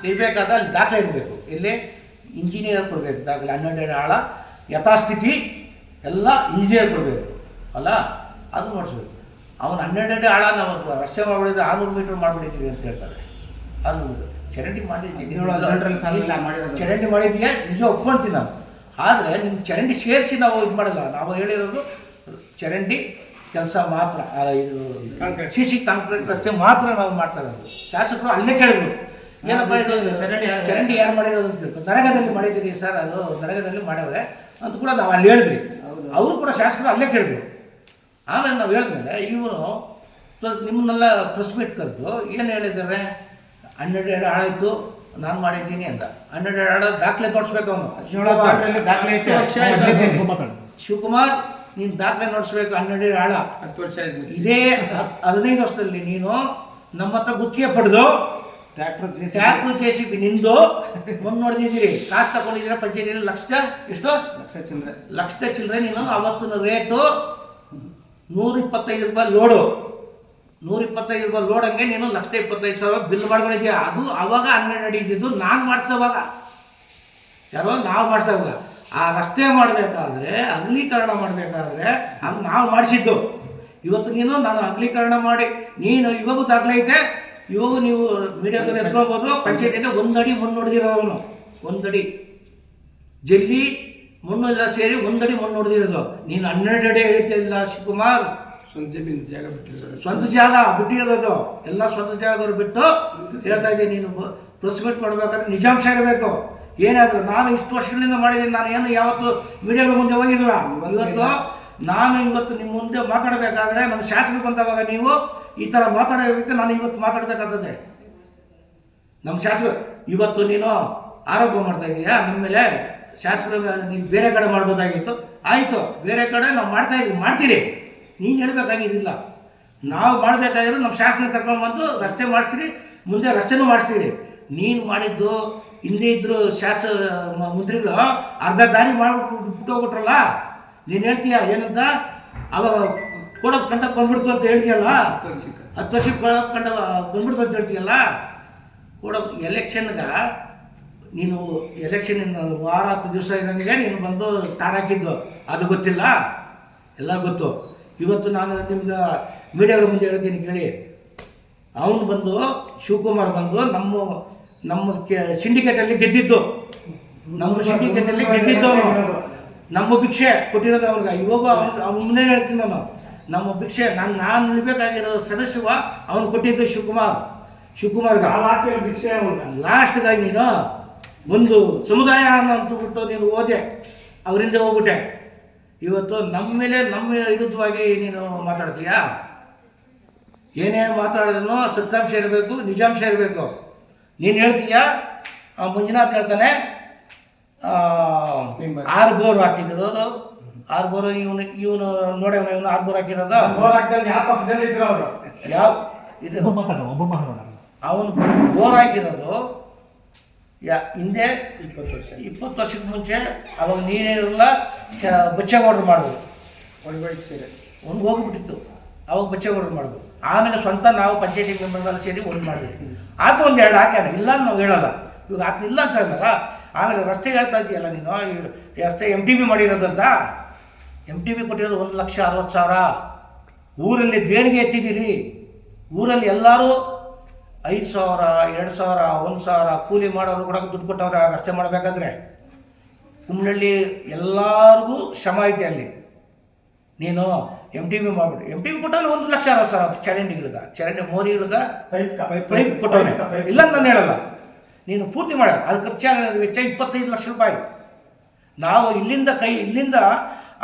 ಇರಬೇಕಾದ್ರೆ ಅಲ್ಲಿ ದಾಖಲೆ ಇರಬೇಕು. ಇಲ್ಲಿ ಇಂಜಿನಿಯರ್ ಕೊಡಬೇಕು ದಾಖಲೆ. ಹನ್ನೆರಡು ಅಡಿ ಆಳ, ಯಥಾಸ್ಥಿತಿ, ಎಲ್ಲ ಇಂಜಿನಿಯರ್ ಕೊಡಬೇಕು. ಅಲ್ಲ? ಅದು ನೋಡಿಸ್ಬೇಕು ಅವನು ಹನ್ನೆರಡು ಅಡಿ ಆಳ ನಾವು ರಸ್ತೆ ಮಾಡಿಬಿಡಿದ್ರೆ ಆರುನೂರು ಮೀಟರ್ ಮಾಡಿಬಿಟ್ಟಿದ್ದೀವಿ ಅಂತ ಹೇಳ್ತಾರೆ. ಅದು ಚರಂಡಿ ಮಾಡಿದ್ದೀವಿ. ಚರಂಡಿ ಮಾಡಿದ್ದೀಯಾ ನಿಜ ಒಪ್ಕೊಳ್ತೀನಿ ನಾವು ಆದರೆ ನಿಮ್ಮ ಚರಂಡಿ ಸೇರಿಸಿ ನಾವು ಇದು ಮಾಡಲ್ಲ. ನಾವು ಹೇಳಿರೋದು ಚರಂಡಿ ಕೆಲಸ ಮಾತ್ರ. ಇದು ಸಿ ಸಿ ಕಾಂಕ್ರೀಟ್ ರಸ್ತೆ ಮಾತ್ರ ನಾವು ಮಾಡ್ತಾ ಇರೋದು. ಶಾಸಕರು ಅಲ್ಲೇ ಕೇಳಿದ್ರು. ಏನಪ್ಪ ಇದು ಚರಂಡಿ ಚರಂಡಿ ಯಾರು ಮಾಡಿರೋದು ಅಂತ ಕೇಳ್ತಾರೆ ನರಗದಲ್ಲಿ ಮಾಡಿದ್ದೀರಿ ಸರ್ ಅದು ನರಗದಲ್ಲಿ ಮಾಡವ್ರೆ ಅಂತ ಕೂಡ ನಾವು ಅಲ್ಲಿ ಹೇಳಿದ್ರಿ. ಅವರು ಕೂಡ ಶಾಸಕರು ಅಲ್ಲೇ ಕೇಳಿದ್ರು. ಆಮೇಲೆ ನಾವು ಹೇಳಿದ್ಮೇಲೆ ಇವನು ನಿಮ್ಮನ್ನೆಲ್ಲ ಪ್ರೆಸ್ ಮೀಟ್ ಕರೆದು ಏನು ಹೇಳಿದ್ದಾರೆ? ಹನ್ನೆರಡು ಎರಡು ಹಾಳಾಯ್ತು ನಾನು ಮಾಡಿದ್ದೀನಿ ಅಂತ. ಹನ್ನೆರಡು ಎರಡು ಆಳ ದಾಖಲೆ ತೋರಿಸ್ಬೇಕು ಅವನು. ದಾಖಲೆ. ಶಿವಕುಮಾರ್ ನೀನು ದಾಖಲೆ ನೋಡಿಸ್ಬೇಕು ಹನ್ನೆರಡು ಎರಡು ಆಳ. ಹತ್ತು ವರ್ಷ. ಇದೇ ಹದಿನೈದು ವರ್ಷದಲ್ಲಿ ನೀನು ನಮ್ಮ ಹತ್ರ ಗುತ್ತಿಗೆ ಪಡೆದು tractor J C B. Tractor J C B ನಿಂದು. ಮುಂದೆ ನೋಡಿದ್ದೀರಿ ಕಾಸು ತಗೊಂಡಿದ್ದೀರಾ ಪಂಚಾಯತಿಯಲ್ಲಿ ಲಕ್ಷ ಎಷ್ಟು? ಲಕ್ಷ ಚಿಲ್ಲರೆ. ಲಕ್ಷ ಚಿಲ್ಲರೆ ನೀನು ಅವತ್ತಿನ ರೇಟು ನೂರ ಇಪ್ಪತ್ತೈದು ರೂಪಾಯಿ ಲೋಡು. ನೂರ ಇಪ್ಪತ್ತೈದು ರೂಪಾಯಿ ಹಂಗೆ ನೀನು ಲಕ್ಷದ ಇಪ್ಪತ್ತೈದು ಸಾವಿರ ಬಿಲ್ ಮಾಡ್ಕೊಂಡಿದ್ಯಾ? ಅದು ಅವಾಗ ಹನ್ನೆರಡು ಅಡಿ ಇದ್ದಿದ್ದು ನಾನು ಮಾಡ್ತವಾಗ ಯಾರೋ ನಾವು ಮಾಡ್ತವಾಗ ಆ ರಸ್ತೆ ಮಾಡಬೇಕಾದ್ರೆ, ಅಗಲೀಕರಣ ಮಾಡಬೇಕಾದ್ರೆ ಹಂಗೆ ನಾವು ಮಾಡಿಸಿದ್ದು. ಇವತ್ತು ನೀನು ನಾನು ಅಗಲೀಕರಣ ಮಾಡಿ, ನೀನು ಇವಾಗೂ ದಾಖಲೆ ಐತೆ. ಇವಾಗೂ ನೀವು ಮೀಡಿಯಾದಲ್ಲಿ ಎತ್ಕೊಳ್ಬೋದು ಪಂಚಾಯತಿಗೆ ಒಂದಡಿ ಮಣ್ಣು ಅವನು ಒಂದಡಿ ಜಲ್ಲಿ ಮಣ್ಣು ಎಲ್ಲ ಸೇರಿ ಒಂದಡಿ ಮಣ್ಣು ನೋಡಿದಿರೋದು ನೀನು ಹನ್ನೆರಡು ಅಡಿ ಹೇಳ್ತಿಲ್ಲ ಶಿವಕುಮಾರ್. ಸ್ವಂತ ಜಾಗ ಬಿಟ್ಟಿರೋದು. ಸ್ವಂತ ಜಾಗ ಬಿಟ್ಟಿರೋದು. ಎಲ್ಲ ಸ್ವಂತ ಜಾಗದವ್ರು ಬಿಟ್ಟು ಹೇಳ್ತಾ ಇದ್ದೀನಿ ನೀನು. ಪ್ರೊಸಿಕ್ಯೂಟ್ ಮಾಡಬೇಕಾದ್ರೆ ಮಾಡ್ಬೇಕಾದ್ರೆ ನಿಜಾಂಶ ಇರಬೇಕು. ಏನಾದರೂ ನಾನು ಇಷ್ಟು ವರ್ಷಗಳಿಂದ ಮಾಡಿದ್ದೀನಿ. ನಾನು ಏನು ಯಾವತ್ತು ಮೀಡಿಯಾಗಳ ಮುಂದೆ ಹೋಗಿರಲಿಲ್ಲ ಇವತ್ತು ನಾನು ಇವತ್ತು ನಿಮ್ಮ ಮುಂದೆ ಮಾತಾಡಬೇಕಾದ್ರೆ ನಮ್ಮ ಶಾಸಕರು ಬಂದವಾಗ ನೀವು ಈ ಥರ ಮಾತಾಡೋದಕ್ಕೆ ನಾನು ಇವತ್ತು ಮಾತಾಡಬೇಕಾಗ್ತದೆ ನಮ್ಮ ಶಾಸಕರು ಇವತ್ತು ನೀನು ಆರೋಪ ಮಾಡ್ತಾ ಇದೀಯಾ? ನಿಮ್ಮ ಮೇಲೆ ಶಾಸಕರು ನೀವು ಬೇರೆ ಕಡೆ ಮಾಡ್ಬೋದಾಗಿತ್ತು. ಆಯಿತು ಬೇರೆ ಕಡೆ ನಾವು ಮಾಡ್ತಾ ಇದ್ದೀವಿ ಮಾಡ್ತೀರಿ. ನೀನು ಹೇಳ್ಬೇಕಾಗಿದ್ದಿಲ್ಲ. ನಾವು ಮಾಡಬೇಕಾಗಿರೋ ನಮ್ಮ ಶಾಸಕರ ಕರ್ಕೊಂಡ್ಬಂದು ರಸ್ತೆ ಮಾಡ್ತೀರಿ ಮುಂದೆ ರಸ್ತೆನೂ ಮಾಡಿಸ್ತೀರಿ. ನೀನು ಮಾಡಿದ್ದು ಹಿಂದೆ ಇದ್ರು ಶಾಸ ಮಂತ್ರಿಗಳು ಅರ್ಧ ದಾರಿ ಮಾಡಿಬಿಟ್ಟು ಬಿಟ್ಟೋಗ್ಬಿಟ್ರಲ್ಲ ನೀನು ಹೇಳ್ತೀಯ ಏನಂತ? ಅವಾಗ ಕೊಡೋಕೆ ಕಂಡ ಬಂದ್ಬಿಡ್ತು ಅಂತ ಹೇಳ್ತೀಯಲ್ಲ? ಹತ್ತು ವರ್ಷಕ್ಕೆ ಕೊಡೋಕೆ ಕಂಡ ಬಂದ್ಬಿಡ್ತು ಅಂತ ಹೇಳ್ತೀಯಲ್ಲ? ಕೊಡೋಕೆ ಎಲೆಕ್ಷನ್ಗೆ ನೀನು ಎಲೆಕ್ಷನ್ ವಾರ ಹತ್ತು ದಿವಸ ಇರೋಂಗೆ ನೀನು ಬಂದು ತಾರಾಕಿದ್ದು ಅದು ಗೊತ್ತಿಲ್ಲ? ಎಲ್ಲ ಗೊತ್ತು. ಇವತ್ತು ನಾನು ನಿಮ್ಗೆ ಮೀಡಿಯಾಗಳ ಮುಂದೆ ಹೇಳ್ತೀನಿ ಕೇಳಿ. ಅವನು ಬಂದು ಶಿವಕುಮಾರ್ ಬಂದು ನಮ್ಮ ನಮ್ಮ ಸಿಂಡಿಕೇಟಲ್ಲಿ ಗೆದ್ದಿದ್ದು. ನಮ್ಮ ಸಿಂಡಿಕೇಟಲ್ಲಿ ಗೆದ್ದಿದ್ದು ಅವನು. ನಮ್ಮ ಭಿಕ್ಷೆ ಕೊಟ್ಟಿರೋದು ಅವ್ನಿಗೆ. ಇವಾಗ ಅವ್ನಿಗೆ ಅವ್ನ ಮುಂದೆ ಹೇಳ್ತೀನಿ ನಾನು. ನಮ್ಮ ಭಿಕ್ಷೆ ನಾನು ನಾನು ನಿಲ್ಬೇಕಾಗಿರೋ ಸದಸ್ಯವ ಅವನು ಕೊಟ್ಟಿದ್ದು ಶಿವಕುಮಾರ್. ಶಿವಕುಮಾರ್ಗ. ಭಿಕ್ಷೆ ಲಾಸ್ಟ್ಗಾಗಿ ನೀನು ಒಂದು ಸಮುದಾಯ ಅಂತ ಬಿಟ್ಟು ನೀನು ಓದೆ ಅವರಿಂದ ಹೋಗ್ಬಿಟ್ಟೆ. ಇವತ್ತು ನಮ್ಮ ಮೇಲೆ ನಮ್ಮ ವಿರುದ್ಧವಾಗಿ ನೀನು ಮಾತಾಡ್ತೀಯಾ? ಏನೇ ಮಾತಾಡಿದ್ರು ಸತ್ಯಾಂಶ ಇರಬೇಕು ನಿಜಾಂಶ ಇರಬೇಕು. ನೀನು ಹೇಳ್ತೀಯಾ? ಆ ಮಂಜುನಾಥ್ ಹೇಳ್ತಾನೆ ಆ, ಆರು ಬೋರ್ ಹಾಕಿದ್ರು. ಆರು ಬೋರ್ ಇವನು ಇವನು ನೋಡ ಇವನು ಆರು ಬೋರ್ ಹಾಕಿರೋದು? ಯಾವ ಇದು ಅವನು ಬೋರ್ ಹಾಕಿರೋದು. ಯಾ ಹಿಂದೆ ಇಪ್ಪತ್ತು ವರ್ಷ. ಇಪ್ಪತ್ತು ವರ್ಷಕ್ಕೆ ಮುಂಚೆ ಅವಾಗ ನೀರೇ ಇರಲ್ಲ ಬಚ್ಚೆಗೌಡ್ರು ಮಾಡಿದ್ರು ಒಳಗೋಯ್ತೀರಿ ಒಂದು ಹೋಗ್ಬಿಟ್ಟಿತ್ತು. ಅವಾಗ ಬಚ್ಚೆಗೌಡ್ರು ಮಾಡಿದ್ರು ಆಮೇಲೆ ಸ್ವಂತ ನಾವು ಪಂಚಾಯತಿ ಅಲ್ಲಿ ಸೇರಿ ಒಂದು ಮಾಡಿದ್ವಿ. ಆಕೆ ಒಂದು ಎರಡು ಹಾಕ್ಯಾರ ಇಲ್ಲ ಅಂತ ನಾವು ಹೇಳಲ್ಲ. ಇವಾಗ ಆತ ಇಲ್ಲ ಅಂತ ಹೇಳಲ್ಲ ಆಮೇಲೆ ರಸ್ತೆ ಹೇಳ್ತಾ ಇದೆಯಲ್ಲ ನೀನು ಈ ರಸ್ತೆ ಎಂ ಟಿ ಬಿ ಮಾಡಿರೋದಂತ? ಎಂ ಟಿ ಬಿ ಕೊಟ್ಟಿರೋದು ಒಂದು ಲಕ್ಷ ಅರವತ್ತು ಸಾವಿರ. ಊರಲ್ಲಿ ದೇಣಿಗೆ ಎತ್ತಿದ್ದೀರಿ. ಊರಲ್ಲಿ ಎಲ್ಲರೂ ಐದು ಸಾವಿರ ಎರಡು ಸಾವಿರ ಒಂದು ಸಾವಿರ ಕೂಲಿ ಮಾಡೋರು ಕೂಡ ದುಡ್ಡು ಕೊಟ್ಟವ್ರೆ ಆ ರಸ್ತೆ ಮಾಡಬೇಕಾದ್ರೆ? ಕುಮ್ಮನಹಳ್ಳಿ ಎಲ್ಲರಿಗೂ ಶ್ರಮ ಐತೆ ಅಲ್ಲಿ. ನೀನು ಎಂ ಟಿ ಬಿ ಮಾಡ್ಬಿಟ್ಟು ಎಂ ಟಿ ಬಿ ಕೊಟ್ಟಲ್ಲಿ ಒಂದು ಲಕ್ಷ ಅರವತ್ತು ಸಾವಿರ ಚರಂಡಿಗಳಿಗ ಚರಂಡಿ ಮೋರಿಗಳಿಗ ಪೈಪ್ ಪೈಪ್ ಕೊಟ್ಟವನೆ. ಇಲ್ಲ ಅಂತ ನಾನು ಹೇಳಲ್ಲ. ನೀನು ಪೂರ್ತಿ ಮಾಡ. ಅದು ಖರ್ಚಾಗಿರೋದು ವೆಚ್ಚ ಇಪ್ಪತ್ತೈದು ಲಕ್ಷ ರೂಪಾಯಿ. ನಾವು ಇಲ್ಲಿಂದ ಕೈ ಇಲ್ಲಿಂದ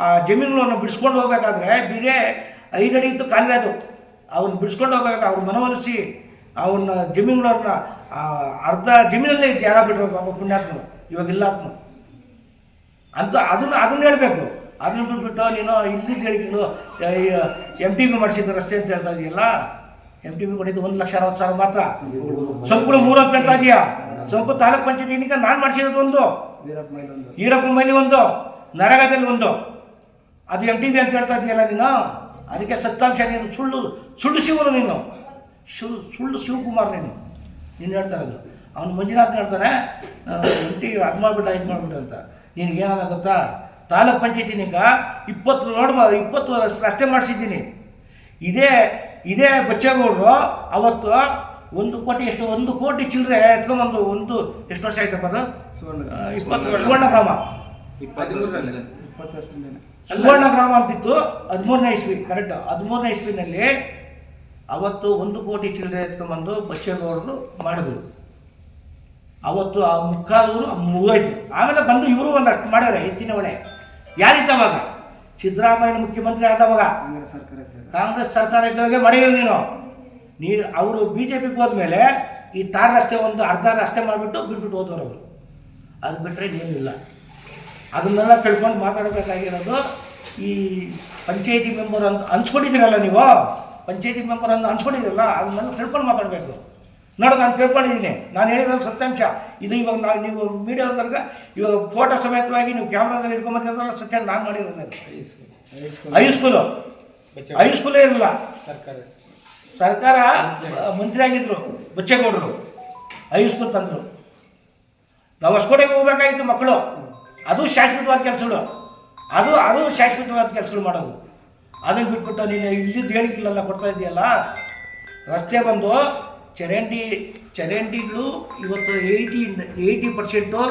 ಆ ಜಮೀನುಗಳನ್ನು ಬಿಡಿಸ್ಕೊಂಡು ಹೋಗ್ಬೇಕಾದ್ರೆ ಬಿಡೇ ಐದಡಿ ಅಡಿ ಇತ್ತು ಕಾಲುವೆ ಅದು. ಅವ್ನು ಬಿಡಿಸ್ಕೊಂಡು ಹೋಗ್ಬೇಕಾದ್ರೆ ಅವ್ರ ಮನವೊಲಿಸಿ ಅವನ್ನ ಜಮೀನುಗಳನ್ನ ಅರ್ಧ ಜಮೀನಲ್ಲೇ ಜಾಗ ಬಿಟ್ಟರು ಪಾಪ ಪುಣ್ಯಾತ್ಮ ಇವಾಗ ಇಲ್ಲ ಆತ್ಮ. ಅಂತ ಅದನ್ನ ಅದನ್ನ ಹೇಳಬೇಕು. ಅದನ್ನ ಬಿಟ್ಬಿಟ್ಟು ನೀನು ಇಲ್ಲಿದ್ದು ಹೇಳಿದ್ರು ಎಂ ಟಿ ಬಿ ಮಾಡಿಸಿದ್ದು ರಸ್ತೆ ಅಂತ ಹೇಳ್ತಾ ಇದೆಯಲ್ಲ? ಎಂ ಟಿ ಬಿ ಕೊಟ್ಟಿದ್ದು ಒಂದು ಲಕ್ಷ ಅರವತ್ತು ಸಾವಿರ ಮಾತ್ರ. ಸಂಪೂರ್ಣ ಮೂರು ಅಂತ ಹೇಳ್ತಾ ಇದೀಯಾ? ಸಂಪು ತಾಲೂಕ್ ಪಂಚಾಯತಿನಿಂದ ನಾನು ಮಾಡಿಸಿರೋದು ಒಂದು. ಈರಪ್ಪ ಮೈಲಿ ಒಂದು. ನರಗದಲ್ಲಿ ಒಂದು. ಅದು ಎಂ ಟಿ ಬಿ ಅಂತ ಹೇಳ್ತಾ ಇದೆಯಲ್ಲ ನೀನು? ಅದಕ್ಕೆ ಸತ್ತಾಂಶ ನೀನು ಸುಳ್ಳು ಸುಳ್ಳು ಶಿವನು ನೀನು. ಶಿವ್ ಸುಳ್ಳು ಶಿವಕುಮಾರ್ ನೀನು ನೀನು ಹೇಳ್ತಾ ಇರೋದು. ಅವನು ಮಂಜುನಾಥ್ ಹೇಳ್ತಾನೆ? ಒಂಟಿ ಅದು ಮಾಡಿಬಿಟ್ಟ ಇದು ಮಾಡಿಬಿಟ್ಟ ಅಂತ. ನಿನಗೆ ಏನಾದ ಗೊತ್ತಾ? ತಾಲೂಕ್ ಪಂಚಾಯತಿನಿಗ ಇಪ್ಪತ್ತು ರೋಡ್ ಮಾ ಇಪ್ಪತ್ತು ರಸ್ತೆ ಮಾಡಿಸಿದ್ದೀನಿ. ಇದೇ ಇದೇ ಬಚ್ಚೇಗೌಡರು ಅವತ್ತು ಒಂದು ಕೋಟಿ ಎಷ್ಟು ಒಂದು ಕೋಟಿ ಚಿಲ್ಲರೆ ಎತ್ಕೊಂಬಂದು ಒಂದು ಎಷ್ಟು ವರ್ಷ ಆಯ್ತಪ್ಪ ಅದು? ಇಪ್ಪತ್ತು ಸುವರ್ಣ ಗ್ರಾಮ. ಹದಿಮೂರರಲ್ಲಿ ಇಪ್ಪತ್ತು ವರ್ಷದಿಂದ ಸುವರ್ಣ ಗ್ರಾಮ ಅಂತಿತ್ತು ಹದಿಮೂರನೇ ಇಸ್ವಿ ಕರೆಕ್ಟ್ ಹದಿಮೂರನೇ ಇಸ್ವಿನಲ್ಲಿ ಅವತ್ತು ಒಂದು ಕೋಟಿ ಚಿಲ್ಲರೆ ಎತ್ಕೊಂಡ್ಬಂದು ಬಚ್ಚೇಗೌಡರು ಮಾಡಿದ್ರು. ಅವತ್ತು ಆ ಮುಕ್ಕಾಲೂರು ಮುಗೋಯ್ತು ಆಮೇಲೆ ಬಂದು ಇವರು ಒಂದಷ್ಟು ಮಾಡ್ಯಾರೆ ಎತ್ತಿನ ಹೊಣೆ. ಯಾರಿದ್ದವಾಗ ಸಿದ್ದರಾಮಯ್ಯ ಮುಖ್ಯಮಂತ್ರಿ ಆದವಾಗ ಕಾಂಗ್ರೆಸ್ ಸರ್ಕಾರ ಇದ್ದಾಗ ಕಾಂಗ್ರೆಸ್ ಸರ್ಕಾರ ಇದ್ದಾಗೆ ಮಾಡಿದ್ರು ನೀನು. ನೀ ಅವರು ಬಿ ಜೆ ಪಿಗೆ ಹೋದ್ಮೇಲೆ ಈ ತಾರ್ ರಸ್ತೆ ಒಂದು ಅರ್ಧ ರಸ್ತೆ ಮಾಡಿಬಿಟ್ಟು ಬಿಟ್ಬಿಟ್ಟು ಹೋದವರು ಅವರು. ಅದು ಬಿಟ್ಟರೆ ಏನಿಲ್ಲ ಅದನ್ನೆಲ್ಲ ತಿಳ್ಕೊಂಡು ಮಾತಾಡಬೇಕಾಗಿರೋದು ಈ ಪಂಚಾಯಿತಿ ಮೆಂಬರ್ ಅಂತ ಹಂಚ್ಕೊಂಡಿದ್ದೀರಲ್ಲ ನೀವು? ಪಂಚಾಯತಿ ಮೆಂಬರ್ ಅಂತ ಅನ್ಸ್ಕೊಂಡಿದ್ದೀರಲ್ಲ ಅದನ್ನೆಲ್ಲ ತಿಳ್ಕೊಂಡು ಮಾತಾಡಬೇಕು. ನೋಡಿ ನಾನು ತಿಳ್ಕೊಂಡಿದ್ದೀನಿ. ನಾನು ಹೇಳಿರೋದು ಸತ್ಯಾಂಶ. ಇದು ಇವಾಗ ನಾವು ನೀವು ಮೀಡಿಯಾದಾಗ ಇವಾಗ ಫೋಟೋ ಸಮೇತವಾಗಿ ನೀವು ಕ್ಯಾಮ್ರಾದಲ್ಲಿ ಇಟ್ಕೊಂಬಂದಿರೋದಲ್ಲ ಸತ್ಯ ನಾನು ಮಾಡಿರೋದು ಹೈಸ್ಕೂಲ್ ಹೈಸ್ಕೂಲು ಇರಲಿಲ್ಲ ಸರ್ಕಾರ. ಸರ್ಕಾರ ಮಂತ್ರಿ. ಆಗಿದ್ರು ಬಚ್ಚೇಗೌಡರು. ಹೈಸ್ಕೂಲ್ ತಂದರು. ನಾವು ಹೊಸಕೋಟೆಗೆ ಹೋಗ್ಬೇಕಾಗಿತ್ತು ಮಕ್ಕಳು. ಅದು ಶಾಶ್ವತವಾದ ಕೆಲಸಗಳು. ಅದು ಅದು ಶಾಶ್ವತವಾದ ಕೆಲಸಗಳು ಮಾಡೋದು. ಅದನ್ನು ಬಿಟ್ಬಿಟ್ಟು ನೀನು ಇಲ್ಲಿದ್ದು ಹೇಳಿಕೆಲ್ಲ ಕೊಡ್ತಾ ಇದೆಯಲ್ಲ ರಸ್ತೆ ಬಂದು ಚರಂಡಿ, ಚರಂಡಿಗಳು ಇವತ್ತು ಏಯ್ಟಿ ಏಯ್ಟಿ ಪರ್ಸೆಂಟು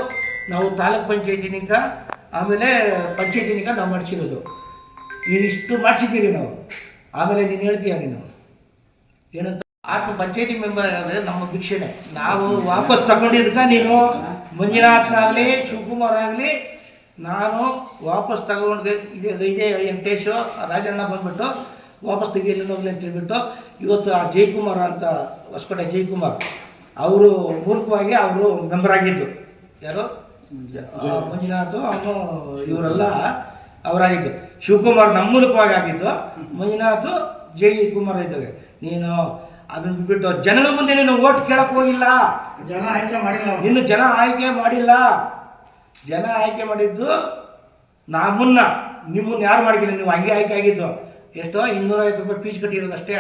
ನಾವು ತಾಲೂಕ್ ಪಂಚಾಯತಿನಿಂದ ಆಮೇಲೆ ಪಂಚಾಯತಿನಿಂದ ನಾವು ಮಾಡಿಸಿರೋದು. ಇಷ್ಟು ಮಾಡಿಸಿದ್ದೀರಿ ನಾವು. ಆಮೇಲೆ ನೀನು ಹೇಳ್ತೀಯ ನೀನು. ಏನಂತ? ಆತ್ಮ ಪಂಚಾಯತಿ ಮೆಂಬರ್ ಅಂದರೆ ನಮ್ಮ ಭಿಕ್ಷಣೆ ನಾವು ವಾಪಸ್ ತಗೊಂಡಿದ್ಕ ನೀನು. ಮಂಜುನಾಥ್ನಾಗಲಿ, ಶಿವಕುಮಾರ್ ಆಗಲಿ ನಾನು ವಾಪಸ್ ತಗೊಂಡು ಇದೆ ಇದೇ ವೆಂಕಟೇಶು ರಾಜಣ್ಣ ಬಂದ್ಬಿಟ್ಟು ವಾಪಸ್ ತೆಗಿಯಲಿಲ್ಲ ಹೋಗ್ಲಿ ಅಂತ ಹೇಳ್ಬಿಟ್ಟು ಇವತ್ತು ಆ ಜಯಕುಮಾರ್ ಅಂತ ಹೊಸಕೋಟೆ ಜಯಕುಮಾರ್ ಅವರು ಮೂರ್ಖವಾಗಿ ಅವರು ಮೆಂಬರ್ ಆಗಿದ್ದು. ಯಾರು? ಮಂಜುನಾಥ್. ಅವನು ಇವರೆಲ್ಲ ಅವರಾಗಿದ್ದು. ಶಿವಕುಮಾರ್ ನಮ್ಮ ಮೂಲಕವಾಗಿ ಆಗಿದ್ದು ಮಂಜುನಾಥ್ ಜೈ ಕುಮಾರ್ ಇದ್ದಾವೆ. ನೀನು ಅದನ್ನ ಬಿಟ್ಟು ಜನರ ಮುಂದೆ ನೀನು ಓಟ್ ಕೇಳಕ್ ಹೋಗಿಲ್ಲ. ಜನ ಆಯ್ಕೆ ಮಾಡಿಲ್ಲ ಇನ್ನು ಜನ ಆಯ್ಕೆ ಮಾಡಿಲ್ಲ. ಜನ ಆಯ್ಕೆ ಮಾಡಿದ್ದು ನಮ್ಮನ್ನ ನಿಮ್ಮನ್ನ ಯಾರು ಮಾಡಿಲ್ಲ ನೀವು ಹಂಗೆ ಆಯ್ಕೆ ಆಗಿದ್ದು. ಎಷ್ಟೋ ಇನ್ನೂರೈವತ್ತು ರೂಪಾಯಿ ಫೀಸ್ ಕಟ್ಟಿರೋದಷ್ಟೇ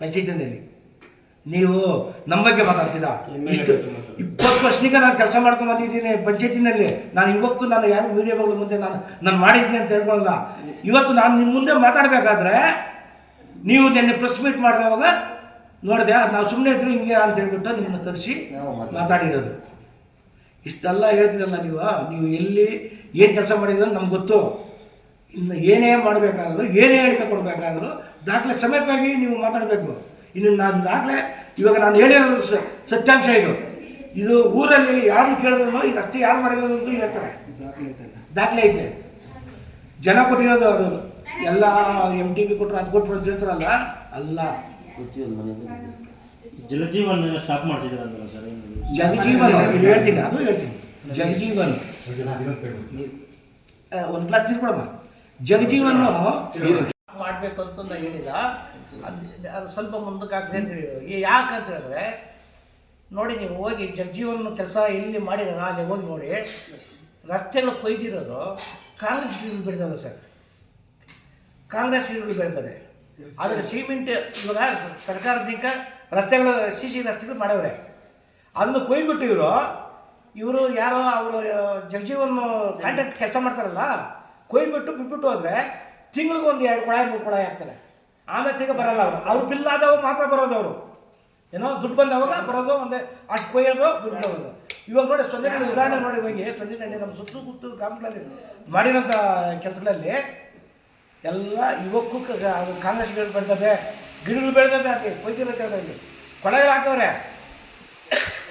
ಪಂಚಾಯತಿನಲ್ಲಿ. ನೀವು ನಮ್ಮ ಬಗ್ಗೆ ಮಾತಾಡ್ತೀರಾ? ಇಷ್ಟು ಇಪ್ಪತ್ತು ವರ್ಷನಿಂದ ನಾನು ಕೆಲಸ ಮಾಡ್ಕೊಂಡು ಬಂದಿದ್ದೀನಿ ಪಂಚಾಯತಿನಲ್ಲಿ. ನಾನು ಇವತ್ತು ನಾನು ಯಾರು ಮೀಡಿಯಾಗಳ ಮುಂದೆ ನಾನು ನಾನು ಮಾಡಿದ್ದೀನಿ ಅಂತ ಹೇಳ್ಕೊಳ್ಳಲ್ಲ. ಇವತ್ತು ನಾನು ನಿಮ್ಮ ಮುಂದೆ ಮಾತಾಡಬೇಕಾದ್ರೆ ನೀವು ನಿನ್ನೆ ಪ್ರೆಸ್ ಮೀಟ್ ಮಾಡಿದವಾಗ ನೋಡಿದೆ ನಾವು ಸುಮ್ಮನೆ ಇದ್ರೆ ಹಿಂಗೆ ಅಂತ ಹೇಳ್ಬಿಟ್ಟು ನಿಮ್ಮನ್ನು ತರಿಸಿ ಮಾತಾಡಿರೋದು. ಇಷ್ಟೆಲ್ಲ ಹೇಳ್ತೀರಲ್ಲ ನೀವು ನೀವು ಎಲ್ಲಿ ಏನು ಕೆಲಸ ಮಾಡಿದ್ರೆ ನಮ್ಗೆ ಗೊತ್ತು. ಇನ್ನು ಏನೇ ಮಾಡಬೇಕಾದರೂ, ಏನೇ ಹೇಳಿಕೆ ಕೊಡಬೇಕಾದ್ರೂ ದಾಖಲೆ ಸಮೇತವಾಗಿ ನೀವು ಮಾತಾಡಬೇಕು. ಇನ್ನು ನಾನು ದಾಖಲೆ, ಇವಾಗ ನಾನು ಹೇಳಿರೋದು ಸತ್ಯಾಂಶ ಇದು. ಇದು ಊರಲ್ಲಿ ಯಾರು ಕೇಳಿದ್ರು ಇದು ಅಷ್ಟೇ ಯಾರು ಮಾಡಿರೋದು ಅಂತ ಹೇಳ್ತಾರೆ. ದಾಖಲೆ ಐತೆ. ಜನ ಕೊಟ್ಟಿರೋದು ಅದು. ಎಲ್ಲ ಎಂ ಟಿ ಬಿ ಕೊಟ್ಟರು ಅದು ಕೊಟ್ಟರು ಅಂತ ಹೇಳ್ತಾರಲ್ಲ, ಅಲ್ಲ. ಜಲಜೀವನ್ ಸ್ಟಾಪ್ ಮಾಡ್ಸಿದ್ರಂತಲ್ಲ ಸರ್ ಏನು? ಜಗಜೀವನ್ ಇದು ಹೇಳ್ತೀನಿ ಅದು ಹೇಳ್ತೀನಿ. ಜಗಜೀವನ್ ಒಂದು ಗ್ಲಾಸ್ ನೀರು ಕೊಡಮ್ಮ ಜಗಜೀವನ್ ಮಾಡಬೇಕು ಅಂತ ನಾನು ಹೇಳಿದ ಅದ್- ಸ್ವಲ್ಪ ಮುಂದಕ್ಕೆ ಆಗ್ತದೆ ಅಂತ ಹೇಳಿದ್ರು. ಈ ಯಾಕೆ ಅಂತ ಹೇಳಿದ್ರೆ ನೋಡಿ ನೀವು ಹೋಗಿ ಜಗಜೀವನ್ ಕೆಲಸ ಎಲ್ಲಿ ಮಾಡಿದಾರ ಅಲ್ಲಿ ಹೋಗಿ ನೋಡಿ. ರಸ್ತೆಗಳು ಕೊಯ್ದಿರೋದು ಕಾಂಗ್ರೆಸ್ ಗಿಡಗಳು ಬೆಳೆದದ ಸರ್ ಕಾಂಗ್ರೆಸ್ ಗಿಡಗಳು ಬೆಳ್ತದೆ ಆದರೆ ಸಿಮೆಂಟ್ ಇವಾಗ ಸರ್ಕಾರದಿಂದ ರಸ್ತೆಗಳು ಸಿ ಸಿ ರಸ್ತೆಗಳು ಮಾಡವ್ರೆ. ಅದನ್ನು ಕೊಯ್ಬಿಟ್ಟು ಇವರು ಇವರು ಯಾರೋ ಅವರು ಜಗಜೀವನ್ ಕಾಂಟ್ರಾಕ್ಟ್ ಕೆಲಸ ಮಾಡ್ತಾರಲ್ಲ ಕೊಯ್ಬಿಟ್ಟು ಬಿಟ್ಬಿಟ್ಟು ಹೋದ್ರೆ ತಿಂಗಳಿಗೆ ಒಂದು ಎರಡು ಕೊಳಾಯಿ ಮೂರು ಕೊಳಾಯಿ ಹಾಕ್ತಾರೆ. ಆಮೇಲೆ ತೆಗೆ ಬರಲ್ಲ ಅವರು. ಅವ್ರು ಬಿಲ್ ಆದವ ಮಾತ್ರ ಬರೋದು ಅವರು. ಏನೋ ದುಡ್ಡು ಬಂದವಾಗ ಬರೋದು ಒಂದೇ ಅಷ್ಟು ಕೊಯ್ಯೋದು ದುಡ್ಡು ಬರೋದು ಇವಾಗ ನೋಡಿ ಸೊಂದಿನ ಉದಾಹರಣೆ ನೋಡಿ ಹೋಗಿ ಸೊಂದಿನ ನಮ್ಮ ಸುತ್ತು ಸುತ್ತು ಗ್ರಾಮಗಳಲ್ಲಿ ಮಾಡಿರೋಂಥ ಕೆಲಸಗಳಲ್ಲಿ ಎಲ್ಲ ಯುವಕ ಕ- ಅದು ಕಾಂಗ್ರೆಸ್ ಬರ್ತದೆ. ಗಿಡಗಳು ಬೆಳ್ತದೆ ಅಲ್ಲಿ ಕೊಯ್ದಿರೋ ಜಾಗದಲ್ಲಿ ಕೊಳಗೆ ಹಾಕವ್ರೆ.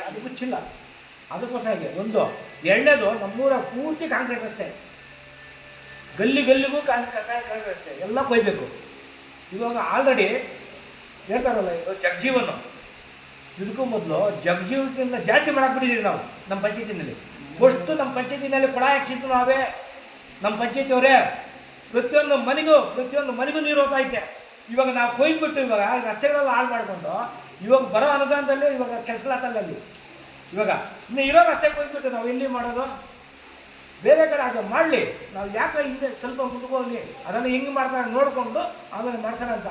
ಅದು ಮುಚ್ಚಿಲ್ಲ. ಅದಕ್ಕೋಸ್ಕರ ಹಾಗೆ, ಒಂದು, ಎರಡನೇದು ನಮ್ಮೂರ ಪೂರ್ತಿ ಕಾಂಕ್ರೀಟ್ ರಸ್ತೆ. ಗಲ್ಲಿ ಗಲ್ಲಿಗೂ ಕಾಂಕ್ರೀಟ್ ರಸ್ತೆ. ಎಲ್ಲ ಕೊಯ್ಬೇಕು. ಇವಾಗ ಆಲ್ರೆಡಿ ಹೇಳ್ತಾರಲ್ಲ, ಇದು ಜಗಜೀವನ. ಇದಕ್ಕೂ ಮೊದಲು ಜಗಜೀವನಕ್ಕಿಂತ ಜಾಸ್ತಿ ಮಾಡಾಕ್ಬಿಟ್ಟಿದ್ದೀವಿ ನಾವು, ನಮ್ಮ ಪಂಚಾಯತಿನಲ್ಲಿ. ಫಸ್ಟು ನಮ್ಮ ಪಂಚಾಯತಿನಲ್ಲಿ ಕೊಳ ಹಾಕ್ಸಿದ್ದು ನಾವೇ. ನಮ್ಮ ಪಂಚಾಯತಿ ಅವರೇ ಪ್ರತಿಯೊಂದು ಮನೆಗೂ ಪ್ರತಿಯೊಂದು ಮನೆಗೂ ನೀರು ಹೋಗ್ತಾ ಐತೆ. ಇವಾಗ ನಾವು ಕೊಯ್ದ್ಬಿಟ್ಟು ಇವಾಗ ರಸ್ತೆಗಳೆಲ್ಲ ಹಾಳು ಮಾಡಿಕೊಂಡು ಇವಾಗ ಬರೋ ಅನುದಾನದಲ್ಲಿ ಇವಾಗ ಕೆಲಸಗಳಾಗ್ತಲ್ಲ ಅಲ್ಲಿ. ಇವಾಗ ಇನ್ನು ಇರೋ ರಸ್ತೆ ಕೊಯ್ದ್ಬಿಟ್ಟು ನಾವು ಎಲ್ಲಿ ಮಾಡೋದು? ಬೇರೆ ಕಡೆ ಅದು ಮಾಡಲಿ. ನಾವು ಯಾಕೆ ಹಿಂದೆ ಸ್ವಲ್ಪ ಮುಂದ್ಕೋಗಿ ಅದನ್ನು ಹೆಂಗೆ ಮಾಡ್ತಾರೆ ನೋಡಿಕೊಂಡು ಆಮೇಲೆ ಮಾಡ್ಸೋಣ ಅಂತ.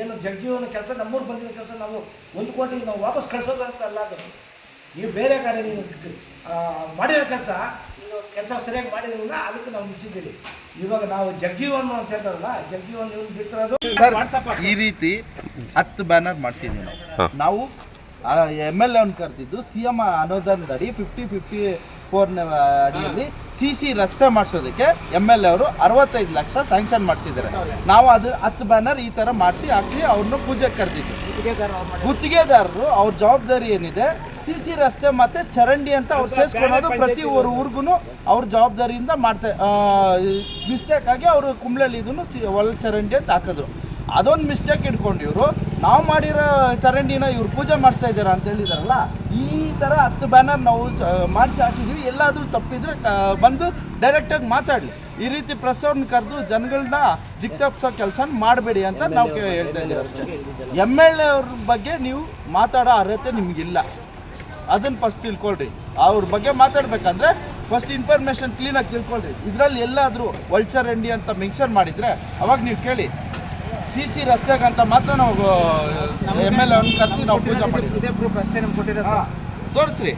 ಏನು ಜಗಜೀವನ ಕೆಲಸ, ನಮ್ಮೂರು ಬಂದಿರೋ ಕೆಲಸ ನಾವು ಒಂದು ಕೋಟಿ ನಾವು ವಾಪಸ್ ಕಳಿಸೋದು ಅಂತ ಅಲ್ಲ ಅದು. ನೀವು ಬೇರೆ ಕಡೆ ನೀವು ಮಾಡಿರೋ ಕೆಲಸ ಕೆಲಸ ಸರಿಯಾಗಿ ಮಾಡಿದ್ರಲ್ಲ ಅದಕ್ಕೆ ನಾವು ಮುಚ್ಚಿದ್ದೀವಿ ಇವಾಗ ನಾವು ಜಗಜೀವನ್ ಅಂತ ಹೇಳ್ತಾರಲ್ಲ ಜಗಜೀವನ್ ಇವ್ನು ಬಿಟ್ಟಿರೋದು ಈ ರೀತಿ ಹತ್ತು ಬ್ಯಾನರ್ ಮಾಡಿಸಿದ್ವಿ ನಾವು. ನಾವು ಎಂ ಎಲ್ ಎನ್ ಕರೆದಿದ್ದು ಸಿ ಎಂ ಅನುದಾನದ ಅಡಿ ಫಿಫ್ಟಿ ಫಿಫ್ಟಿ ಫೋರ್ನ ಅಡಿಯಲ್ಲಿ ಸಿ ಸಿ ರಸ್ತೆ ಮಾಡಿಸೋದಕ್ಕೆ ಎಂ ಎಲ್ ಎ ಅವರು ಅರವತ್ತೈದು ಲಕ್ಷ ಸ್ಯಾಂಕ್ಷನ್ ಮಾಡಿಸಿದ್ದಾರೆ. ನಾವು ಅದು ಹತ್ತು ಬ್ಯಾನರ್ ಈ ಥರ ಮಾಡಿಸಿ ಹಾಕಿಸಿ ಅವ್ರನ್ನ ಪೂಜೆಗೆ ಕರೆದಿದ್ದು ಗುತ್ತಿಗೆದಾರರು ಅವ್ರ ಜವಾಬ್ದಾರಿ ಏನಿದೆ? ಸಿ ಸಿ ರಸ್ತೆ ಮತ್ತೆ ಚರಂಡಿ ಅಂತ ಅವ್ರು ಸೇರಿಸ್ಕೊಳೋದು ಪ್ರತಿ ಊರು ಊರಿಗೂ ಅವ್ರ ಜವಾಬ್ದಾರಿಯಿಂದ ಮಾಡ್ತಾ ಮಿಸ್ಟೇಕ್ ಆಗಿ ಅವರು ಕುಂಬ್ಳಲ್ಲಿ ಇದನ್ನು ಒಳ ಚರಂಡಿ ಅಂತ ಹಾಕಿದ್ರು. ಅದೊಂದು ಮಿಸ್ಟೇಕ್ ಇಟ್ಕೊಂಡು ಇವರು. ನಾವು ಮಾಡಿರೋ ಚರಂಡಿನ ಇವ್ರು ಪೂಜೆ ಮಾಡಿಸ್ತಾ ಇದ್ದಾರೆ ಅಂತ ಹೇಳಿದಾರಲ್ಲ ಈ ಥರ ಹತ್ತು ಬ್ಯಾನರ್ ನಾವು ಮಾಡಿಸಿ ಹಾಕಿದ್ವಿ. ಎಲ್ಲಾದರೂ ತಪ್ಪಿದ್ರೆ ಬಂದು ಡೈರೆಕ್ಟಾಗಿ ಮಾತಾಡಲಿ. ಈ ರೀತಿ ಪ್ರೆಸ್ ಅವ್ರನ್ನ ಕರೆದು ಜನಗಳನ್ನ ದಿಕ್ತಪ್ಸೋ ಕೆಲಸ ಮಾಡಬೇಡಿ ಅಂತ ನಾವು ಹೇಳ್ತಾ ಇದ್ದೀವಿ ಅಷ್ಟೇ. ಎಂ ಎಲ್ ಎ ಅವ್ರ ಬಗ್ಗೆ ನೀವು ಮಾತಾಡೋ ಅರ್ಹತೆ ನಿಮಗಿಲ್ಲ. ಅದನ್ನು ಫಸ್ಟ್ ತಿಳ್ಕೊಳ್ರಿ. ಅವ್ರ ಬಗ್ಗೆ ಮಾತಾಡಬೇಕಂದ್ರೆ ಫಸ್ಟ್ ಇನ್ಫಾರ್ಮೇಷನ್ ಕ್ಲೀನಾಗಿ ತಿಳ್ಕೊಳ್ರಿ. ಇದರಲ್ಲಿ ಎಲ್ಲಾದರೂ ಎಂಡಿ ಅಂತ ಮೆನ್ಷನ್ ಮಾಡಿದರೆ ಅವಾಗ ನೀವು ಕೇಳಿ ಸಿ ಸಿ ರಸ್ತೆಗಂತ ಮಾತ್ರ ನಾವು ಎಂ ಎಲ್ ಎ ಕರೆಸಿ ನಾವು ಪೂಜೆ ಮಾಡಿದ್ವಿ ತೋರಿಸ್ರಿ.